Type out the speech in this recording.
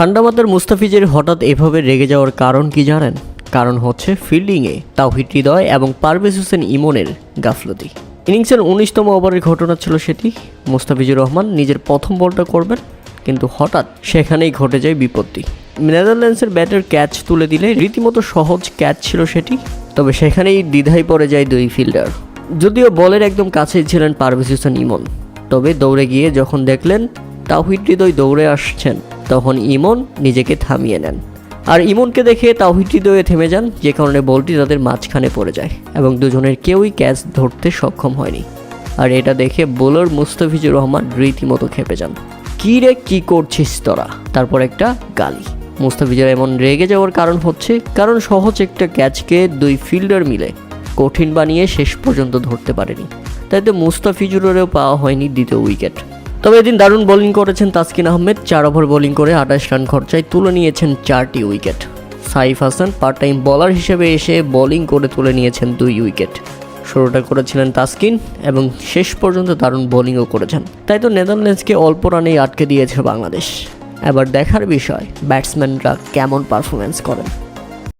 ঠান্ডা মাথার মুস্তাফিজের হঠাৎ এভাবে রেগে যাওয়ার কারণ কি জানেন? কারণ হচ্ছে ফিল্ডিংয়ে তাওহিদ হৃদয় এবং পারভেজ হোসেন ইমনের গাফলতি। ইনিংসের উনিশতম ওভারের ঘটনা ছিল সেটি। মুস্তাফিজুর রহমান নিজের প্রথম বলটা করবেন, কিন্তু হঠাৎ সেখানেই ঘটে যায় বিপত্তি। নেদারল্যান্ডসের ব্যাটের ক্যাচ তুলে দিলে রীতিমতো সহজ ক্যাচ ছিল সেটি, তবে সেখানেই দ্বিধায় পড়ে যায় দুই ফিল্ডার। যদিও বলের একদম কাছেই ছিলেন পারভেজ হোসেন ইমন, তবে দৌড়ে গিয়ে যখন দেখলেন তাওহিদ হৃদয় দৌড়ে আসছেন তখন ইমন নিজেকে থামিয়ে নেন। আর ইমনকে দেখে তাওহিদ হৃদয়ে থেমে যান, যে কারণে বলটি তাদের মাঝখানে পড়ে যায় এবং দুজনের কেউই ক্যাচ ধরতে সক্ষম হয়নি। আর এটা দেখে বোলার মুস্তাফিজুর রহমান রীতিমতো খেপে যান। কী রে, কী করছিস তোরা? তারপর একটা গালি। মুস্তাফিজুর এমন রেগে যাওয়ার কারণ হচ্ছে, কারণ সহজ একটা ক্যাচকে দুই ফিল্ডার মিলে কঠিন বানিয়ে শেষ পর্যন্ত ধরতে পারেনি। তাই তো মুস্তাফিজুরেরও পাওয়া হয়নি দ্বিতীয় উইকেট। তবে এদিন দারুণ বোলিং করেছেন তাসকিন আহমেদ। চার ওভার বোলিং করে আঠাশ রান খরচায় তুলে নিয়েছেন চারটি wicket Saif Hasan part time বলার হিসেবে এসে বোলিং করে তুলে নিয়েছেন দুই উইকেট শুরুটা করেছিলেন তাসকিন এবং শেষ পর্যন্ত দারুণ বোলিংও করেছেন। তাই তো নেদারল্যান্ডসকে অল্প রানেই আটকে দিয়েছে বাংলাদেশ। এবার দেখার বিষয় ব্যাটসম্যানরা কেমন পারফরমেন্স করেন?